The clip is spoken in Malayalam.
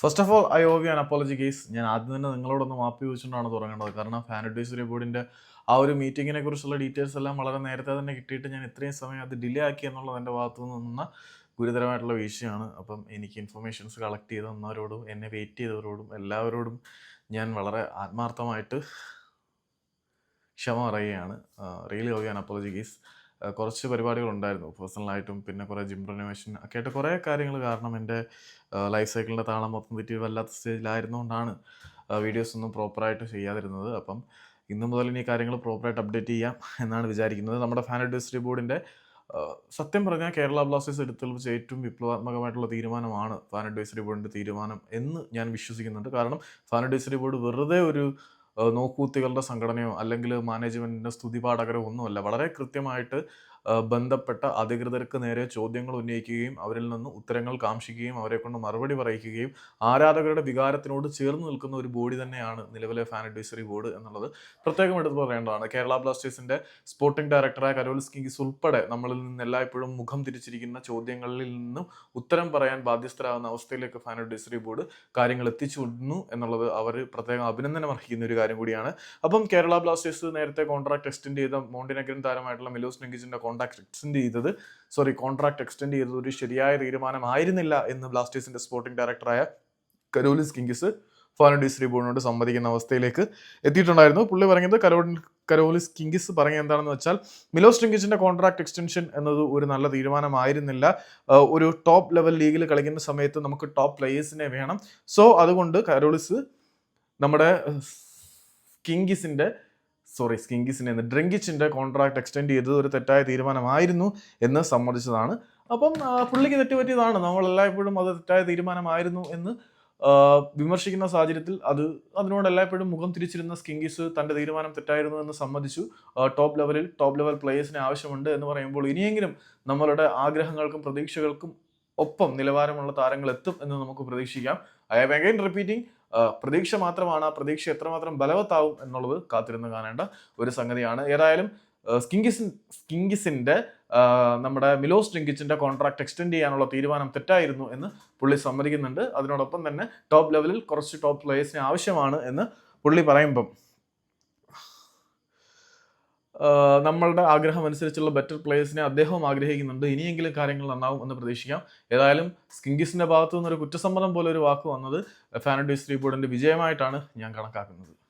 First of all I owe you an apology cause ഞാൻ ആദ്യം തന്നെ നിങ്ങളോടൊന്ന് മാപ്പ് ചോദിച്ചുകൊണ്ടാണ് തുടങ്ങേണ്ടത്. കാരണം ഫാൻ അഡ്വൈസറി ബോർഡിന്റെ ആ ഒരു മീറ്റിങ്ങിനെ കുറിച്ചുള്ള ഡീറ്റെയിൽസ് എല്ലാം വളരെ നേരത്തെ തന്നെ കിട്ടിയിട്ട് ഞാൻ ഇത്രയും സമയം അത് ഡിലേ ആക്കി എന്നുള്ളത് എന്റെ ഭാഗത്തു നിന്ന ഗുരുതരമായിട്ടുള്ള വീഴ്ചയാണ് അപ്പം എനിക്ക് ഇൻഫർമേഷൻസ് കളക്ട് ചെയ്ത് തന്നവരോടും എന്നെ വെയിറ്റ് ചെയ്തവരോടും എല്ലാവരോടും ഞാൻ വളരെ ആത്മാർത്ഥമായിട്ട് ക്ഷമ പറയുകയാണ്. Really owe an apology cause കുറച്ച് പരിപാടികൾ ഉണ്ടായിരുന്നു. പേഴ്സണലായിട്ടും പിന്നെ കുറേ ജിം റിനോവേഷൻ ഒക്കെ ആയിട്ട് കുറേ കാര്യങ്ങൾ കാരണം എന്റെ ലൈഫ് സൈക്കിളിന്റെ താളം മൊത്തം തെറ്റി വല്ലാത്ത സ്റ്റേജിലായിരുന്നുകൊണ്ടാണ് വീഡിയോസ് ഒന്നും പ്രോപ്പറായിട്ട് ചെയ്യാതിരുന്നത്. അപ്പം ഇന്ന് മുതൽ ഇനി കാര്യങ്ങൾ പ്രോപ്പറായിട്ട് അപ്ഡേറ്റ് ചെയ്യാം എന്നാണ് വിചാരിക്കുന്നത്. നമ്മുടെ ഫാൻ അഡ്വൈസറി ബോർഡിന്റെ സത്യം പറഞ്ഞാൽ കേരള ബ്ലാസ്റ്റേഴ്സ് എടുത്തുള്ള ഏറ്റവും വിപ്ലവാത്മകമായിട്ടുള്ള തീരുമാനമാണ് ഫാൻ അഡ്വൈസറി ബോർഡിന്റെ തീരുമാനം എന്ന് ഞാൻ വിശ്വസിക്കുന്നുണ്ട്. കാരണം ഫാൻ അഡ്വൈസറി ബോർഡ് വെറുതെ ഒരു നോക്കൂത്തികളുടെ സംഘടനയോ അല്ലെങ്കിൽ മാനേജ്മെന്റിന്റെ സ്തുതിപാഠകരോ ഒന്നുമല്ല. വളരെ കൃത്യമായിട്ട് ബന്ധപ്പെട്ട അധികൃതർക്ക് നേരെ ചോദ്യങ്ങൾ ഉന്നയിക്കുകയും അവരിൽ നിന്ന് ഉത്തരങ്ങൾ കാംക്ഷിക്കുകയും അവരെ കൊണ്ട് മറുപടി പറയിക്കുകയും ആരാധകരുടെ വികാരത്തിനോട് ചേർന്ന് നിൽക്കുന്ന ഒരു ബോഡി തന്നെയാണ് നിലവിലെ ഫാൻ അഡ്വൈസറി ബോർഡ് എന്നുള്ളത് പ്രത്യേകം എടുത്ത് പറയേണ്ടതാണ്. കേരള ബ്ലാസ്റ്റേഴ്സിന്റെ സ്പോർട്ടിംഗ് ഡയറക്ടറായ കരോൽസ് കിങ്സ് ഉൾപ്പെടെ നമ്മളിൽ നിന്ന് എല്ലായ്പ്പോഴും മുഖം തിരിച്ചിരിക്കുന്ന ചോദ്യങ്ങളിൽ നിന്നും ഉത്തരം പറയാൻ ബാധ്യസ്ഥരാകുന്ന അവസ്ഥയിലേക്ക് ഫാൻ അഡ്വൈസറി ബോർഡ് കാര്യങ്ങൾ എത്തിച്ചു വിടുന്നു എന്നുള്ളത് അവർ പ്രത്യേകം അഭിനന്ദനം അർഹിക്കുന്ന ഒരു കാര്യം കൂടിയാണ്. അപ്പം കേരള ബ്ലാസ്റ്റേഴ്സ് നേരത്തെ കോൺട്രാക്ട് എക്സ്റ്റെൻഡ് ചെയ്ത മോണ്ടിനഗ്രൻ താരമായിട്ടുള്ള മിലോസ് നെങ്കിച്ചിന്റെ എക്സ്റ്റെൻഡ് ചെയ്തത്. സോറി കോൺട്രാക്ട് എക്സ്റ്റെൻഡ് ചെയ്തത് ഒരു ശരിയായ തീരുമാനമായിരുന്നില്ല എന്ന് ബ്ലാസ്റ്റേഴ്സിന്റെ സ്പോർട്ടിംഗ് ഡയറക്ടറായ കരോലിസ് കിങ്കിസ് ഫാനഡീസ് ബോർഡിനോട് സമ്മതിക്കുന്ന അവസ്ഥയിലേക്ക് എത്തിയിട്ടുണ്ടായിരുന്നു. പുള്ളി പറഞ്ഞത് കരോ കരോലിസ് കിങ്കിസ് പറഞ്ഞ എന്താണെന്ന് വെച്ചാൽ മിലോസ് ടിങ്കിച്ചിന്റെ കോൺട്രാക്ട് എക്സ്റ്റൻഷൻ എന്നത് ഒരു നല്ല തീരുമാനമായിരുന്നില്ല. ഒരു ടോപ്പ് ലെവൽ ലീഗിൽ കളിക്കുന്ന സമയത്ത് നമുക്ക് ടോപ്പ് പ്ലേയേഴ്സിനെ വേണം. സോ അതുകൊണ്ട് കരോളിസ് നമ്മുടെ കിങ്കിസിന്റെ സോറി സ്കിങ്കിസിനെ ഡ്രിങ്കിച്ചിന്റെ കോൺട്രാക്ട് എക്സ്റ്റെൻഡ് ചെയ്തത് ഒരു തെറ്റായ തീരുമാനമായിരുന്നു എന്ന് സമ്മതിച്ചതാണ്. അപ്പം പുള്ളിക്ക് തെറ്റുപറ്റിയതാണ്. നമ്മൾ എല്ലായ്പ്പോഴും അത് തെറ്റായ തീരുമാനമായിരുന്നു എന്ന് വിമർശിക്കുന്ന സാഹചര്യത്തിൽ അത് അതിനോട് എല്ലായ്പ്പോഴും മുഖം തിരിച്ചിരുന്ന സ്കിങ്കിസ് തന്റെ തീരുമാനം തെറ്റായിരുന്നു എന്ന് സമ്മതിച്ചു. ടോപ്പ് ലെവലിൽ ടോപ്പ് ലെവൽ പ്ലേയേഴ്സിന് ആവശ്യമുണ്ട് എന്ന് പറയുമ്പോൾ ഇനിയെങ്കിലും നമ്മളുടെ ആഗ്രഹങ്ങൾക്കും പ്രതീക്ഷകൾക്കും ഒപ്പം നിലവാരമുള്ള താരങ്ങൾ എത്തും എന്ന് നമുക്ക് പ്രതീക്ഷിക്കാം. ഐ ഹാവ് അഗൈൻ റിപ്പീറ്റിംഗ് പ്രതീക്ഷ മാത്രമാണ് ആ പ്രതീക്ഷ എത്രമാത്രം ബലവത്താവും എന്നുള്ളത് കാത്തിരുന്ന് കാണേണ്ട ഒരു സംഗതിയാണ്. ഏതായാലും സ്കിങ്കിസിൻ സ്കിങ്കിസിന്റെ നമ്മുടെ മിലോസ് ഡ്രിങ്കിച്ചിന്റെ കോൺട്രാക്ട് എക്സ്റ്റെൻഡ് ചെയ്യാനുള്ള തീരുമാനം തെറ്റായിരുന്നു എന്ന് പുള്ളി സമ്മതിക്കുന്നുണ്ട്. അതിനോടൊപ്പം തന്നെ ടോപ്പ് ലെവലിൽ കുറച്ച് ടോപ്പ് പ്ലേയേഴ്സിന് ആവശ്യമാണ് എന്ന് പുള്ളി പറയുമ്പം. നമ്മളുടെ ആഗ്രഹം അനുസരിച്ചുള്ള ബെറ്റർ പ്ലേയേഴ്സിനെ അദ്ദേഹം ആഗ്രഹിക്കുന്നുണ്ട്. ഇനിയെങ്കിലും കാര്യങ്ങൾ നന്നാവും എന്ന് പ്രതീക്ഷിക്കാം. ഏതായാലും സ്കിങ്കിസിന്റെ ഭാഗത്തു നിന്നൊരു കുറ്റസമ്മതം പോലെ ഒരു വാക്ക് വന്നത് ഫാനഡി ശ്രീ ബോർഡിന്റെ വിജയമായിട്ടാണ് ഞാൻ കണക്കാക്കുന്നത്.